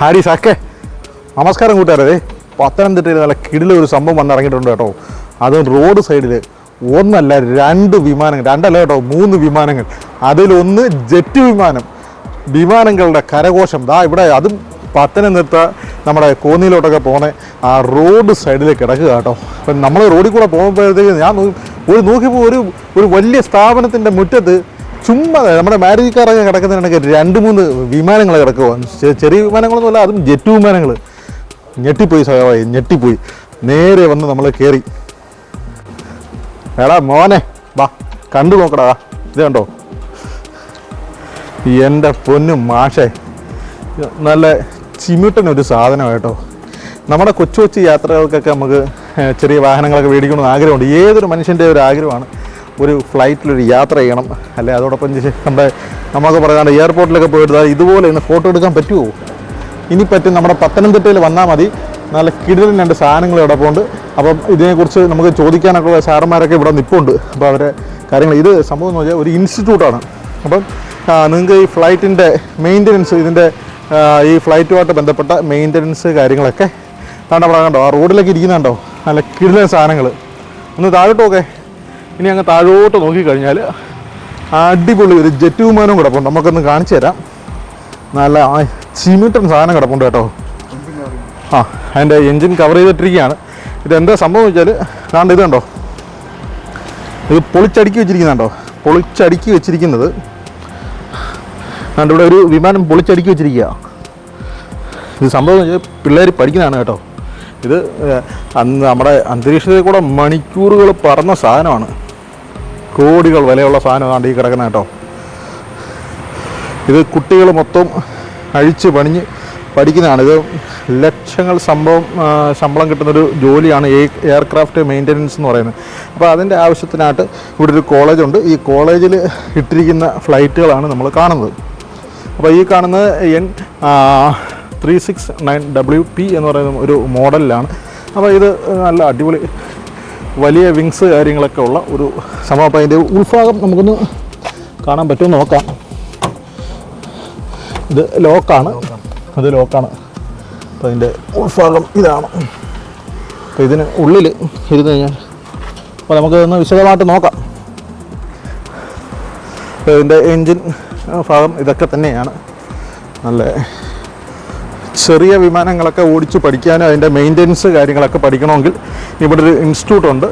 Harry സാക്കേ നമസ്കാരം കൂട്ടുകാരെ. പത്തനംതിട്ടയിൽ നല്ല കിടില ഒരു സംഭവം വന്നിറങ്ങിയിട്ടുണ്ട് കേട്ടോ. അത് റോഡ് സൈഡിൽ ഒന്നല്ല രണ്ട് വിമാനങ്ങൾ. രണ്ടല്ല കേട്ടോ മൂന്ന് വിമാനങ്ങൾ. അതിലൊന്ന് ജെറ്റ് വിമാനം. വിമാനങ്ങളുടെ കരഘോഷം ദാ ഇവിടെ അതും പത്തനംതിട്ട നമ്മുടെ കോന്നിയിലോട്ടൊക്കെ പോണേ ആ റോഡ് സൈഡിൽ കിടക്കുക കേട്ടോ. അപ്പം നമ്മൾ റോഡിൽ കൂടെ പോകുമ്പോഴത്തേക്ക് ഞാൻ ഒരു നോക്കിയപ്പോൾ ഒരു ഒരു വലിയ സ്ഥാപനത്തിന്റെ മുറ്റത്ത് ചുമ്മാ നമ്മുടെ മാരേജ് കാറൊക്കെ കിടക്കുന്നതിനൊക്കെ രണ്ട് മൂന്ന് വിമാനങ്ങൾ കിടക്കുക ചെറിയ വിമാനങ്ങളൊന്നും അല്ല അതും ജെറ്റ് വിമാനങ്ങൾ ഞെട്ടിപ്പോയി സഹായി ഞെട്ടിപ്പോയി. നേരെ വന്ന് നമ്മൾ കയറി എടാ മോനെ വാ കണ്ടു നോക്കടാ ഇത് കണ്ടോ? എന്റെ പൊന്നു മാഷേ നല്ല ചിമിട്ടനൊരു സാധനം കേട്ടോ. നമ്മുടെ കൊച്ചു കൊച്ചു യാത്രകൾക്കൊക്കെ നമുക്ക് ചെറിയ വാഹനങ്ങളൊക്കെ മേടിക്കണമെന്ന് ആഗ്രഹമുണ്ട്. ഏതൊരു മനുഷ്യന്റെ ഒരു ആഗ്രഹമാണ്. ഒരു ഫ്ലൈറ്റിലൊരു യാത്ര ചെയ്യണം അല്ലെ? അതോടൊപ്പം നമ്മുടെ നമുക്ക് പറയാണ്ട് എയർപോർട്ടിലൊക്കെ പോയിട്ട് ഇതുപോലെ ഇന്ന് ഫോട്ടോ എടുക്കാൻ പറ്റുമോ ഇനി പറ്റും നമ്മുടെ പത്തനംതിട്ടയിൽ വന്നാൽ മതി. നല്ല കിടിലൻ രണ്ട് സാധനങ്ങൾ പോകുന്നുണ്ട് അപ്പം ഇതിനെക്കുറിച്ച് നമുക്ക് ചോദിക്കാനൊക്കെ ഉള്ള സാറന്മാരൊക്കെ ഇവിടെ നിൽപ്പുണ്ട് അപ്പോൾ അവരെ കാര്യങ്ങൾ ഇത് സംഭവം എന്ന് ഒരു ഇൻസ്റ്റിറ്റ്യൂട്ടാണ് അപ്പം നിങ്ങൾക്ക് ഈ ഫ്ലൈറ്റിന്റെ മെയിന്റനൻസ് ഇതിന്റെ ഈ ഫ്ലൈറ്റുമായിട്ട് ബന്ധപ്പെട്ട മെയിന്റനൻസ് കാര്യങ്ങളൊക്കെ അവിടെ കണ്ടോ? ആ റോഡിലൊക്കെ ഇരിക്കുന്നുണ്ടോ? നല്ല കിടിലൻ സാധനങ്ങൾ. ഒന്ന് താഴോട്ട് നോക്കേ. ഇനി അങ്ങ് താഴോട്ട് നോക്കിക്കഴിഞ്ഞാൽ അടിപൊളി ഒരു ജെറ്റ് വിമാനവും കിടപ്പുണ്ട് നമുക്കൊന്ന് കാണിച്ചു തരാം. നല്ല ചിമിട്ടൻ സാധനം കിടപ്പുണ്ട് കേട്ടോ. ആ അതിന്റെ എൻജിൻ കവർ ചെയ്തിട്ടിരിക്കുകയാണ്. ഇതെന്താ സംഭവം വെച്ചാൽ കാണ്ട ഇത് കണ്ടോ? ഇത് പൊളിച്ചടുക്കി വെച്ചിരിക്കുന്നുണ്ടോ പൊളിച്ചടുക്കി വെച്ചിരിക്കുന്നത്. കണ്ടിവിടെ ഒരു വിമാനം പൊളിച്ചടുക്കി വെച്ചിരിക്കുക. ഇത് സംഭവം വെച്ചാൽ പിള്ളേർ പഠിക്കുന്നതാണ് കേട്ടോ. ഇത് അന്ന് നമ്മുടെ അന്തരീക്ഷത്തിൽ കൂടെ മണിക്കൂറുകൾ പറന്ന സാധനമാണ്. കോടികൾ വിലയുള്ള സാധനമാണ് ഈ കിടക്കുന്ന കേട്ടോ. ഇത് കുട്ടികൾ മൊത്തം അഴിച്ച് പണിഞ്ഞ് പഠിക്കുന്നതാണ്. ഇത് ലക്ഷങ്ങൾ സംഭവം ശമ്പളം കിട്ടുന്നൊരു ജോലിയാണ് എയർക്രാഫ്റ്റ് മെയിന്റനൻസ് എന്ന് പറയുന്നത്. അപ്പോൾ അതിന്റെ ആവശ്യത്തിനായിട്ട് ഇവിടെ ഒരു കോളേജുണ്ട്. ഈ കോളേജിൽ ഇട്ടിരിക്കുന്ന ഫ്ലൈറ്റുകളാണ് നമ്മൾ കാണുന്നത്. അപ്പോൾ ഈ കാണുന്നത് N three six nine W P എന്ന് പറയുന്ന ഒരു മോഡലിലാണ്. അപ്പോൾ ഇത് നല്ല അടിപൊളി വലിയ വിങ്സ് കാര്യങ്ങളൊക്കെ ഉള്ള ഒരു സംഭവം അപ്പോൾ അതിന്റെ ഉൾഭാഗം നമുക്കൊന്ന് കാണാൻ പറ്റുമോ നോക്കാം. ഇത് ലോക്കാണ്. അത് ലോക്കാണ്. അപ്പോൾ അതിന്റെ ഉൾഭാഗം ഇതാണ്. അപ്പോൾ ഇതിന് ഉള്ളിൽ ഇരുന്ന് കഴിഞ്ഞാൽ അപ്പോൾ നമുക്ക് ഒന്ന് വിശദമായിട്ട് നോക്കാം. ഇതിന്റെ എൻജിൻ ഭാഗം ഇതൊക്കെ തന്നെയാണ്. നല്ല ചെറിയ വിമാനങ്ങളൊക്കെ ഓടിച്ച് പഠിക്കാനും അതിന്റെ മെയിന്റെനൻസ് കാര്യങ്ങളൊക്കെ പഠിക്കണമെങ്കിൽ ഇവിടെ ഒരു ഇൻസ്റ്റിറ്റ്യൂട്ട് ഉണ്ട്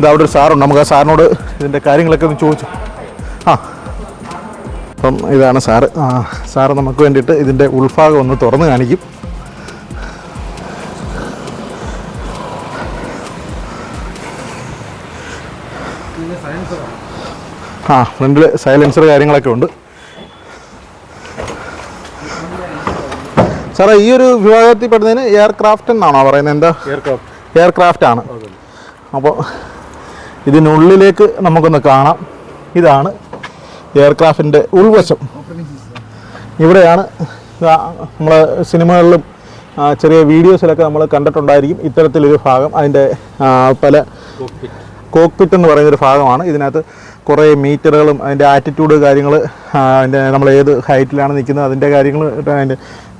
ഇത് അവിടെ ഒരു സാറുണ്ട്. നമുക്ക് ആ സാറിനോട് ഇതിന്റെ കാര്യങ്ങളൊക്കെ ഒന്ന് ചോദിച്ചു ആ. അപ്പം ഇതാണ് സാറ്. സാറ് നമുക്ക് വേണ്ടിയിട്ട് ഇതിന്റെ ഉൾഭാഗം ഒന്ന് തുറന്ന് കാണിക്കും. ആ ഫ്രണ്ടിൽ സൈലൻസർ കാര്യങ്ങളൊക്കെ ഉണ്ട്. സാറേ ഈ ഒരു വിഭാഗത്തിൽ പെടുന്നതിന് എയർക്രാഫ്റ്റ് എന്നാണോ പറയുന്നത്? എന്താ? എയർക്രാഫ്റ്റ്. എയർക്രാഫ്റ്റ് ആണ്. അപ്പോൾ ഇതിനുള്ളിലേക്ക് നമുക്കൊന്ന് കാണാം. ഇതാണ് എയർക്രാഫ്റ്റിന്റെ ഉൾവശം. ഇവിടെയാണ് നമ്മൾ സിനിമകളിലും ചെറിയ വീഡിയോസിലൊക്കെ നമ്മൾ കണ്ടിട്ടുണ്ടായിരിക്കും ഇത്തരത്തിലൊരു ഭാഗം. അതിന്റെ പല കോക്പിറ്റ് എന്ന് പറയുന്നൊരു ഭാഗമാണ്. ഇതിനകത്ത് കുറേ മീറ്ററുകളും അതിന്റെ ആറ്റിറ്റ്യൂഡ് കാര്യങ്ങൾ അതിന്റെ നമ്മൾ ഏത് ഹൈറ്റിലാണ് നിൽക്കുന്നത് അതിന്റെ കാര്യങ്ങൾ അതിന്റെ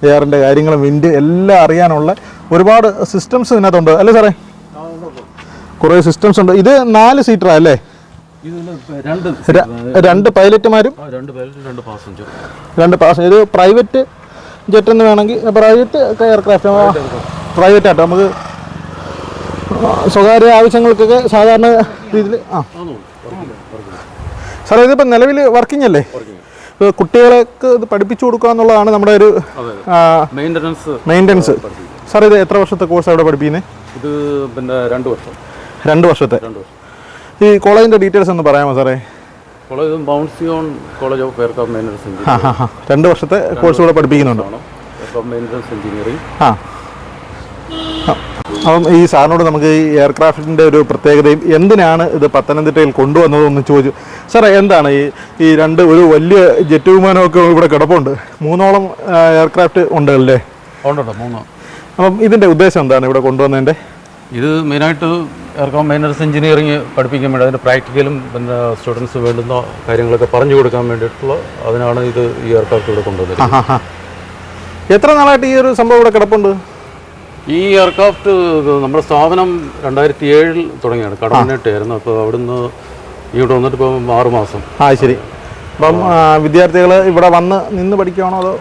എയറിന്റെ കാര്യങ്ങളും വിൻഡ് എല്ലാം അറിയാനുള്ള ഒരുപാട് സിസ്റ്റംസ് ഇതിനകത്തുണ്ട്. അല്ലേ സാറേ? കുറേ സിസ്റ്റംസ് ഉണ്ട്. ഇത് നാല് സീറ്ററാ അല്ലേ? രണ്ട് പൈലറ്റുമാരും രണ്ട് പാസഞ്ചർ ഇത് പ്രൈവറ്റ് ജെറ്റ് എന്ന് വേണമെങ്കിൽ പ്രൈവറ്റ് എയർക്രാഫ്റ്റ് പ്രൈവറ്റ് ആട്ടോ. നമുക്ക് സ്വകാര്യ ആവശ്യങ്ങൾക്കൊക്കെ സാധാരണ രീതിയിൽ ആ. സാറേ ഇതിപ്പോൾ നിലവിൽ വർക്കിംഗ് അല്ലേ? കുട്ടികളെക്ക് ഇത് പഠിപ്പിച്ചു കൊടുക്കുക എന്നുള്ളതാണ് നമ്മുടെ ഒരു മെയിന്റനൻസ് മെയിന്റനൻസ് സാർ ഇത് എത്ര വർഷത്തെ കോഴ്സ് അവിടെ പഠിപ്പിക്കുന്നത് ഇത് പിന്നെ രണ്ട് വർഷം. രണ്ട് വർഷത്തെ. ഈ കോളേജിന്റെ ഡീറ്റെയിൽസ് ഒന്ന് പറയാമോ സാറേ? കോളേജ് ബൗൺസിയോൺ കോളേജ് ഓഫ് എയർക്രാഫ്റ്റ് മെയിന്റനൻസ് രണ്ട് വർഷത്തെ കോഴ്സ് ഇവിടെ പഠിപ്പിക്കുന്നുണ്ട്. മെയിന്റനൻസ് എഞ്ചിനീയറിംഗ് ആ. അപ്പം ഈ സാറിനോട് നമുക്ക് ഈ എയർക്രാഫ്റ്റിന്റെ ഒരു പ്രത്യേകതയും എന്തിനാണ് ഇത് പത്തനംതിട്ടയിൽ കൊണ്ടുവന്നതെന്ന് ചോദിച്ചു. സാറേ എന്താണ് ഈ ഈ രണ്ട് ഒരു വലിയ ജെറ്റ് വിമാനമൊക്കെ ഇവിടെ കിടപ്പുണ്ട്. മൂന്നോളം എയർക്രാഫ്റ്റ് ഉണ്ട് അല്ലേ ഉണ്ടോ മൂന്ന്. അപ്പം ഇതിന്റെ ഉദ്ദേശം എന്താണ് ഇവിടെ കൊണ്ടുവന്നതിന്റെ ഇത് മെയിനായിട്ട് എയർക്രാഫ്റ്റ് മെയിന്റനൻസ് എഞ്ചിനീയറിംഗ് പഠിപ്പിക്കാൻ വേണ്ടി അതിന്റെ പ്രാക്ടിക്കലും പിന്നെ സ്റ്റുഡൻസ് വേണ്ടുന്ന കാര്യങ്ങളൊക്കെ പറഞ്ഞു കൊടുക്കാൻ വേണ്ടിയിട്ടുള്ള അതിനാണ് ഇത് ഈ എയർക്രാഫ്റ്റ് ഇവിടെ കൊണ്ടുവന്നത് എത്ര നാളായിട്ട് ഈ ഒരു സംഭവം ഇവിടെ കിടപ്പുണ്ട്? ഈ എയർക്രാഫ്റ്റ് നമ്മുടെ സ്ഥാപനം രണ്ടായിരത്തി ഏഴിൽ തുടങ്ങിയാണ് കടമനായിട്ടായിരുന്നു അപ്പോൾ അവിടുന്ന് ഇങ്ങോട്ട് വന്നിട്ട് ഇപ്പം ആറ് മാസം ആ ശരി. അപ്പം വിദ്യാർത്ഥികൾ ഇവിടെ വന്ന് നിന്ന് പഠിക്കുകയാണോ അതോ?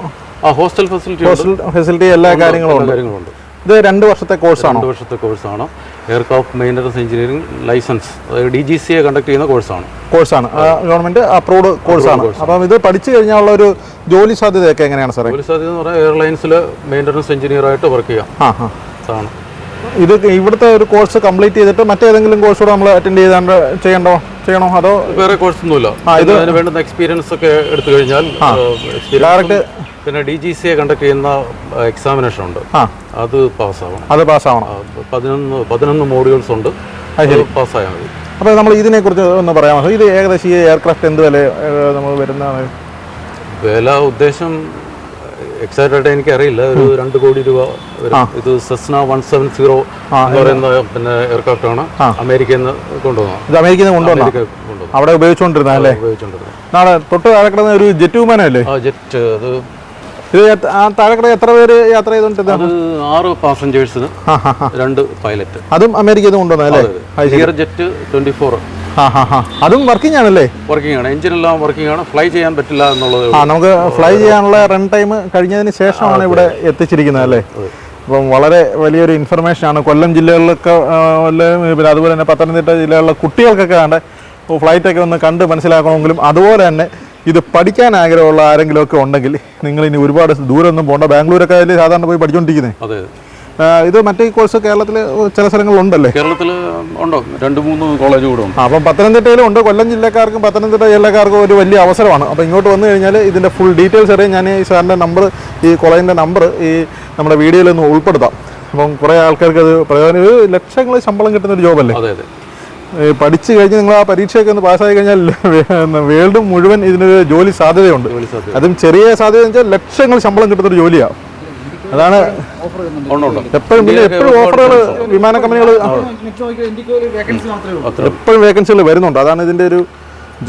ആ ഹോസ്റ്റൽ ഫെസിലിറ്റി ഹോസ്റ്റൽ ഫെസിലിറ്റി എല്ലാ കാര്യങ്ങളും ഉണ്ട്. കാര്യങ്ങളുണ്ട് ഇത് രണ്ട് വർഷത്തെ കോഴ്സാണ് രണ്ട് വർഷത്തെ കോഴ്സാണ് എയർക്രാഫ്റ്റ് മെയിന്റനൻസ് എഞ്ചിനീയറിംഗ് ലൈസൻസ് അതായത് D G C A conduct ചെയ്യുന്ന കോഴ്സാണ് കോഴ്സാണ് ഗവൺമെന്റ് അപ്രൂവ്ഡ് കോഴ്സാണ് അപ്പം ഇത് പഠിച്ചു കഴിഞ്ഞാൽ ഒരു ജോലി സാധ്യതയൊക്കെ എങ്ങനെയാണ് സാർ ജോലി സാധ്യത എന്ന് പറഞ്ഞാൽ എയർലൈൻസിൽ മെയിന്റനൻസ് എഞ്ചിനീയർ ആയിട്ട് വർക്ക് ചെയ്യാം. ആ ആ. ഇത് ഇവിടുത്തെ ഒരു കോഴ്സ് കംപ്ലീറ്റ് ചെയ്തിട്ട് മറ്റേതെങ്കിലും കോഴ്സ് കൂടെ നമ്മൾ അറ്റൻഡ് ചെയ്താണ്ട് ചെയ്യണ്ടോ? ചെയ്യണോ? അതോ വേറെ കോഴ്സ് ഒന്നുമില്ല. ഇത് അതിന് വേണ്ടുന്ന എക്സ്പീരിയൻസ് ഒക്കെ എടുത്തു കഴിഞ്ഞാൽ ഡയറക്റ്റ് പിന്നെ D G C A conduct ചെയ്യുന്ന എക്സാമിനേഷൻ ഉണ്ട്. അത് പാസ്സാവണം. അത് പാസ്സാവണം. പതിനൊന്ന് പതിനൊന്ന് മോഡ്യൂൾസ് ഉണ്ട്. പാസ്സായാൽ മതി. അപ്പോൾ നമ്മൾ ഇതിനെക്കുറിച്ച് ഒന്ന് പറയാമോ ഇത് ഏകദേശം ഈ എയർക്രാഫ്റ്റ് എന്ത് വില നമ്മൾ വരുന്നതാണ്? വില ഉദ്ദേശം എക്സാക്റ്റ് ആയിട്ട് എനിക്ക് അറിയില്ല ഒരു രണ്ട് കോടി രൂപ വരും. ഇത് സെസ്ന വൺ സെവൻ സീറോ എന്ന് പറയുന്ന പിന്നെ എയർക്രാഫ്റ്റ് ആണ്. അമേരിക്കയിൽ നിന്ന് കൊണ്ടുവന്നത് ഇത് അമേരിക്കയിൽ നിന്ന് കൊണ്ടുവന്നു അവിടെ ഉപയോഗിച്ചുകൊണ്ടിരുന്ന അല്ലേ? നാളെ തൊട്ട് താഴെ കിടന്ന ഒരു ജെറ്റ് വിമാനമല്ലേ ആ ജെറ്റ് അത് ഇത് എത്ര- ആ താഴെ എത്ര പേര് യാത്ര ചെയ്തോണ്ട് ആറ് പാസഞ്ചേഴ്സിന് രണ്ട് പൈലറ്റ് അതും അമേരിക്കയിൽ നിന്ന് കൊണ്ടുവന്നല്ലേ ജെറ്റ് ട്വന്റി ഫോർ അതും വർക്കിംഗ് ആണല്ലേ? വർക്കിംഗ് ആണ്. എഞ്ചിൻ എല്ലാം വർക്കിംഗ് ആണ്. ഫ്ലൈ ചെയ്യാൻ പറ്റില്ല എന്നുള്ളത് ആ നമുക്ക് ഫ്ലൈ ചെയ്യാനുള്ള റൺ ടൈം കഴിഞ്ഞതിന് ശേഷമാണ് ഇവിടെ എത്തിച്ചിരിക്കുന്നത് അല്ലേ? അപ്പം വളരെ വലിയൊരു ഇൻഫർമേഷൻ ആണ്. കൊല്ലം ജില്ലകളിലൊക്കെ പിന്നെ അതുപോലെ തന്നെ പത്തനംതിട്ട ജില്ലകളിലെ കുട്ടികൾക്കൊക്കെ കണ്ട് ഫ്ലൈറ്റൊക്കെ ഒന്ന് കണ്ട് മനസ്സിലാക്കണമെങ്കിലും അതുപോലെ തന്നെ ഇത് പഠിക്കാൻ ആഗ്രഹമുള്ള ആരെങ്കിലും ഒക്കെ ഉണ്ടെങ്കിൽ നിങ്ങൾ ഇനി ഒരുപാട് ദൂരമൊന്നും പോകണ്ട ബാംഗ്ലൂരൊക്കെ അതിൽ സാധാരണ പോയി പഠിച്ചുകൊണ്ടിരിക്കുന്നത് അതെ. ഇത് മറ്റേ കോഴ്സ് കേരളത്തിൽ ചില സ്ഥലങ്ങളിലുണ്ടല്ലേ? കേരളത്തിൽ ഉണ്ടോ? രണ്ട് മൂന്ന് കോളേജ് കൂടെ ഉണ്ട്. അപ്പം പത്തനംതിട്ടയിലും ഉണ്ട്. കൊല്ലം ജില്ലക്കാർക്കും പത്തനംതിട്ട ജില്ലക്കാർക്കും ഒരു വലിയ അവസരമാണ്. അപ്പോൾ ഇങ്ങോട്ട് വന്നു കഴിഞ്ഞാൽ ഇതിന്റെ ഫുൾ ഡീറ്റെയിൽസ് അറിയാൻ ഞാൻ ഈ സാറിന്റെ നമ്പർ ഈ കോളേജിന്റെ നമ്പർ ഈ നമ്മുടെ വീഡിയോയിൽ ഒന്ന് ഉൾപ്പെടുത്താം. അപ്പം കുറേ ആൾക്കാർക്ക് അത് പ്രയോജനം ഒരു ലക്ഷങ്ങൾ ശമ്പളം കിട്ടുന്ന ഒരു ജോബല്ലേ അതെ അതെ. പഠിച്ചു കഴിഞ്ഞ് നിങ്ങൾ ആ പരീക്ഷയൊക്കെ ഒന്ന് പാസ്സായി കഴിഞ്ഞാൽ വേൾഡ് മുഴുവൻ ഇതിനൊരു ജോലി സാധ്യതയുണ്ട്. അതും ചെറിയ സാധ്യത എന്ന് വെച്ചാൽ ലക്ഷങ്ങൾ ശമ്പളം കിട്ടുന്ന ഒരു ജോലിയാണ് അതാണ് എപ്പോഴും പിന്നെ എപ്പോഴും ഓഫറുകൾ വിമാന കമ്പനികൾ എപ്പോഴും വേക്കൻസികൾ വരുന്നുണ്ട്. അതാണ് ഇതിന്റെ ഒരു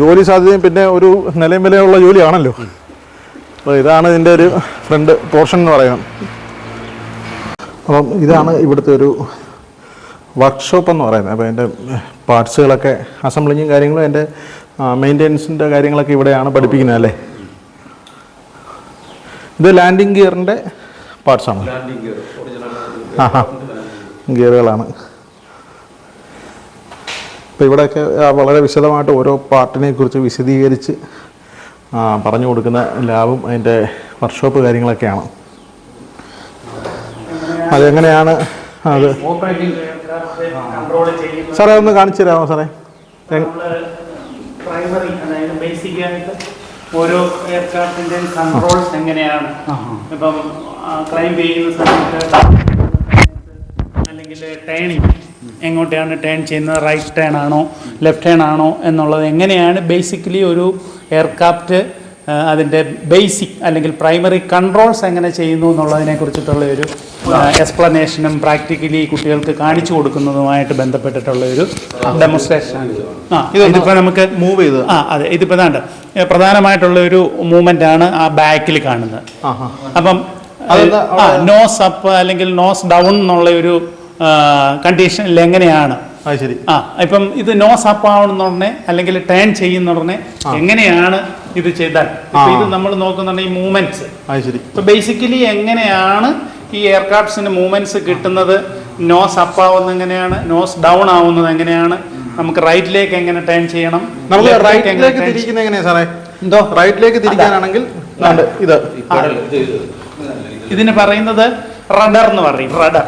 ജോലി സാധ്യതയും പിന്നെ ഒരു നിലയും വിലയുള്ള ജോലിയാണല്ലോ. അപ്പോൾ ഇതാണ് ഇതിന്റെ ഒരു ഫ്രണ്ട് പോർഷൻ എന്ന് പറയുന്നത്. അപ്പം ഇതാണ് ഇവിടുത്തെ ഒരു വർക്ക്ഷോപ്പ് എന്ന് പറയുന്നത്. അപ്പോൾ അതിന്റെ പാർട്സുകളൊക്കെ അസംബ്ലിങ്ങും കാര്യങ്ങളും അതിന്റെ മെയിന്റെനൻസിന്റെ കാര്യങ്ങളൊക്കെ ഇവിടെയാണ് പഠിപ്പിക്കുന്നത് അല്ലേ? ഇത് ലാൻഡിങ് ഗിയറിന്റെ പാർട്സാണ്. ആ ഗിയറുകളാണ്. അപ്പോൾ ഇവിടെയൊക്കെ വളരെ വിശദമായിട്ട് ഓരോ പാർട്ടിനെ കുറിച്ച് വിശദീകരിച്ച് പറഞ്ഞു കൊടുക്കുന്ന ലാബും അതിന്റെ വർക്ക്ഷോപ്പ് കാര്യങ്ങളൊക്കെയാണ്. അതെങ്ങനെയാണ് അത്? സാറേ ഒന്ന് കാണിച്ചു തരാമോ സാറേ? പ്രൈമറി അതായത് ബേസിക് ആയിട്ട് ഓരോ എയർക്രാഫ്റ്റിന്റെ കൺട്രോൾസ് എങ്ങനെയാണ്? ഇപ്പം ക്ലൈം ചെയ്യുന്ന സമയത്ത് അല്ലെങ്കിൽ ടേണിങ് എങ്ങോട്ടാണ് ടേൺ ചെയ്യുന്നത്? റൈറ്റ് ടേൺ ആണോ? ലെഫ്റ്റ് ടേൺ ആണോ? എന്നുള്ളത് എങ്ങനെയാണ് ബേസിക്കലി ഒരു എയർക്രാഫ്റ്റ് അതിന്റെ ബേസിക് അല്ലെങ്കിൽ പ്രൈമറി കൺട്രോൾസ് എങ്ങനെ ചെയ്യുന്നു എന്നുള്ളതിനെ കുറിച്ചിട്ടുള്ള ഒരു എക്സ്പ്ലനേഷനും പ്രാക്ടിക്കലി കുട്ടികൾക്ക് കാണിച്ചു കൊടുക്കുന്നതുമായിട്ട് ബന്ധപ്പെട്ടിട്ടുള്ള ഒരു ഡെമോൺസ്ട്രേഷൻ ആ ഇതിപ്പോൾ നമുക്ക് മൂവ് ചെയ്ത് ആ അതെ ഇതിപ്പോൾ ഇതാണ്ട് പ്രധാനമായിട്ടുള്ള ഒരു മൂവ്മെന്റ് ആണ് ആ ബാക്കിൽ കാണുന്നത്. അപ്പം ആ നോസ് അപ്പ് അല്ലെങ്കിൽ നോസ് ഡൗൺ എന്നുള്ള ഒരു കണ്ടീഷനിൽ എങ്ങനെയാണ്? അത് ശരി. ആ ഇപ്പം ഇത് നോസ് അപ്പ് ആവണമെന്ന് ഉടനെ അല്ലെങ്കിൽ ടേൺ ചെയ്യുന്ന ഉടനെ എങ്ങനെയാണ് ഇത് ചെയ്താൽ? ഇത് നമ്മൾ നോക്കുന്നുണ്ടെങ്കിൽ മൂവ്മെന്റ്സ് ശരി. ഇപ്പൊ ബേസിക്കലി എങ്ങനെയാണ് ഈ എയർക്രാഫ്റ്റ്സിന് മൂവ്മെന്റ്സ് കിട്ടുന്നത് നോസ് അപ്പ് ആവുന്നത് എങ്ങനെയാണ് നോസ് ഡൗൺ ആവുന്നത് എങ്ങനെയാണ്? നമുക്ക് റൈറ്റിലേക്ക് എങ്ങനെ ടേൺ ചെയ്യണം? നമുക്ക് left ലേക്ക് എങ്ങനെ റൈറ്റിലേക്ക് തിരിക്കുന്നത് എങ്ങനെയാ സാറേ? എന്തോ? റൈറ്റിലേക്ക് തിരിക്കാനാണെങ്കിൽ ഇത്. ഇതിന് പറയുന്നത് റഡർ എന്ന് പറയും റഡർ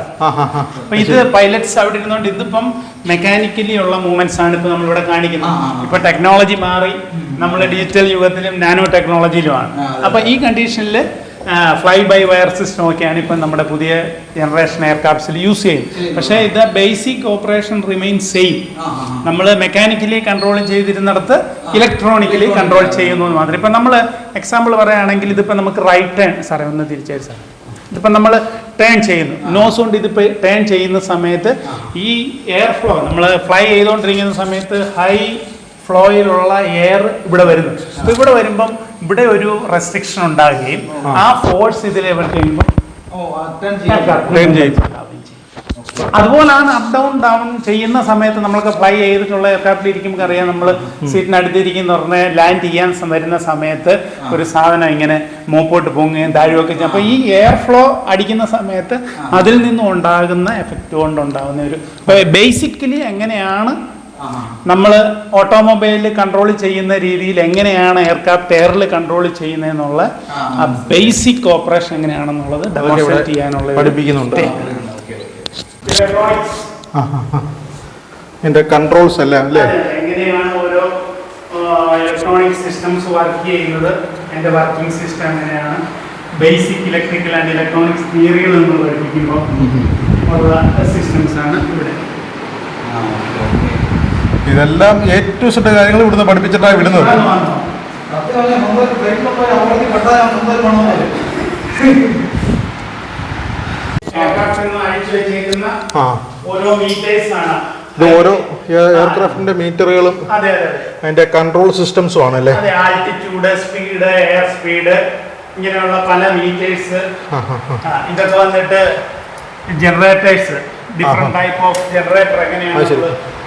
അപ്പൊ ഇത് പൈലറ്റ്സ് അവിടെ ഇരുന്നോണ്ട് ഇതിപ്പം മെക്കാനിക്കലി ഉള്ള മൂവ്മെന്റ്സ് ആണ് ഇപ്പൊ നമ്മളിവിടെ കാണിക്കുന്നത്. ഇപ്പൊ ടെക്നോളജി മാറി നമ്മൾ ഡിജിറ്റൽ യുഗത്തിലും നാനോ ടെക്നോളജിയിലുമാണ് അപ്പൊ ഈ കണ്ടീഷനിൽ ഫ്ലൈ ബൈ വയർ സിസ്റ്റം ഒക്കെയാണ് ഇപ്പം നമ്മുടെ പുതിയ ജനറേഷൻ എയർക്രാഫ്റ്റ്സിൽ യൂസ് ചെയ്യുന്നത്. പക്ഷേ ഇത് ബേസിക് ഓപ്പറേഷൻ റിമെയിൻ സെയിം നമ്മൾ മെക്കാനിക്കലി കൺട്രോൾ ചെയ്തിരുന്നിടത്ത് ഇലക്ട്രോണിക്കലി കൺട്രോൾ ചെയ്യുന്നു എന്ന് മാത്രം. ഇപ്പം നമ്മൾ എക്സാമ്പിൾ പറയുകയാണെങ്കിൽ ഇതിപ്പോൾ നമുക്ക് റൈറ്റ് ടേൺ സാറേ ഒന്ന് തിരിച്ചേരി സാർ ഇതിപ്പം നമ്മൾ ടേൺ ചെയ്യുന്നു. നോസ് കൊണ്ട് ഇതിപ്പോൾ ടേൺ ചെയ്യുന്ന സമയത്ത് ഈ എയർ ഫ്ലോ നമ്മൾ ഫ്ലൈ ചെയ്തുകൊണ്ടിരിക്കുന്ന സമയത്ത് ഹൈ ഫ്ലോയിലുള്ള എയർ ഇവിടെ വരുന്നു. അപ്പോൾ ഇവിടെ വരുമ്പം ഇവിടെ ഒരു റെസ്ട്രിക്ഷൻ ഉണ്ടാകുകയും ആ. ഫോഴ്സ് ഇതിൽ കഴിയുമ്പോൾ. അതുപോലാണ് അപ്പ് ഡൗൺ ഡൗൺ ചെയ്യുന്ന സമയത്ത് നമ്മൾക്ക് ഫ്ലൈ ചെയ്തിട്ടുള്ള എയർക്രാഫ്റ്റിൽ ഇരിക്കുമ്പോൾ അറിയാം. നമ്മൾ സീറ്റിന് അടുത്തിരിക്കുന്ന പറഞ്ഞ് ലാൻഡ് ചെയ്യാൻ വരുന്ന സമയത്ത് ഒരു സാധനം ഇങ്ങനെ മൂപ്പോട്ട് പൊങ്ങുകയും താഴുകയൊക്കെ ചെയ്യും. അപ്പോൾ ഈ എയർ ഫ്ലോ അടിക്കുന്ന സമയത്ത് അതിൽ നിന്നും ഉണ്ടാകുന്ന എഫക്റ്റ് കൊണ്ടുണ്ടാകുന്ന ഒരു ബേസിക്കലി എങ്ങനെയാണ് നമ്മൾ ഓട്ടോമൊബൈലിൽ കൺട്രോൾ ചെയ്യുന്ന രീതിയിൽ എങ്ങനെയാണ് എയർക്രാഫ്റ്റ് എയറിൽ കൺട്രോൾ ചെയ്യുന്നതെന്നുള്ള ആ ബേസിക് ഓപ്പറേഷൻ എങ്ങനെയാണെന്നുള്ളത് ഡെമോൺസ്ട്രേറ്റ് ചെയ്യാനുള്ള പഠിപ്പിക്കുന്നുണ്ട്. ഇതിന്റെ കൺട്രോൾസ് എല്ലാം അല്ലേ? എങ്ങനെയാണ് ഓരോ ഇലക്ട്രോണിക് സിസ്റ്റംസ് വർക്ക് ചെയ്യുന്നത്? എന്റെ വർക്കിംഗ് സിസ്റ്റം എങ്ങനെയാണ്? ബേസിക് ഇലക്ട്രിക്കൽ ആൻഡ് ഇലക്ട്രോണിക്സ് തിയറികൾ നമ്മൾ പഠിപ്പിക്കുമ്പോൾ ഉള്ള സിസ്റ്റംസ് ആണ് ഇവിടെ. ഇതെല്ലാം എ ടു സെറ്റ് കാര്യങ്ങൾ ഇവിടുന്ന് പഠിപ്പിച്ചിട്ടാണ് വിടുന്നത്. ആ. ഇത് ഓരോ എയർക്രാഫ്റ്റിന്റെ മീറ്ററുകളും അതെ അതെ അതെ അതിന്റെ കൺട്രോൾ സിസ്റ്റംസും ആണല്ലേ ആൾട്ടിറ്റ്യൂഡ് സ്പീഡ് എയർ സ്പീഡ് ഇങ്ങനെയുള്ള പല മീറ്റേഴ്സ്. ഇതൊക്കെ വന്നിട്ട് generators different type of generator എങ്ങനെയാണ്.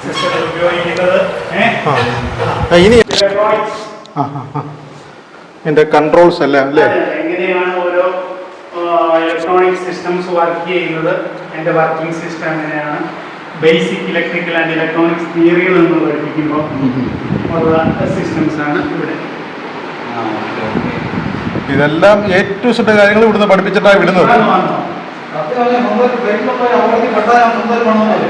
സിസ്റ്റത്തിൽ ഉപയോഗിക്കുന്നത്? ഇനി. ഇതിന്റെ കൺട്രോൾസ് എല്ലാം അല്ലേ? എങ്ങനെയാണ് ഓരോ ഇലക്ട്രോണിക് സിസ്റ്റംസ് വർക്ക് ചെയ്യുന്നത്? അതിന്റെ വർക്കിംഗ് സിസ്റ്റം എങ്ങനെയാണ്? ബേസിക് ഇലക്ട്രിക്കൽ ആൻഡ് ഇലക്ട്രോണിക്സ് തിയറികൾ നമ്മൾ പഠിപ്പിക്കുമ്പോൾ ഉള്ള സിസ്റ്റംസ് ആണ് ഇവിടെ. ഇതെല്ലാം ഏറ്റവും കാര്യങ്ങൾ ഇവിടുന്ന് പഠിപ്പിച്ചിട്ടാണ് വിടുന്നത്? ಹೋಗ್ತಾರೆ ಹೋಮ್ವರ್ಕ್ ಬೆಳಿಗ್ಗೆ ಹೋಗಿ ಅವರಿಗೆ ಕಡ್ಡಾಯ ಮುಂದೆ ಮಾಡೋದು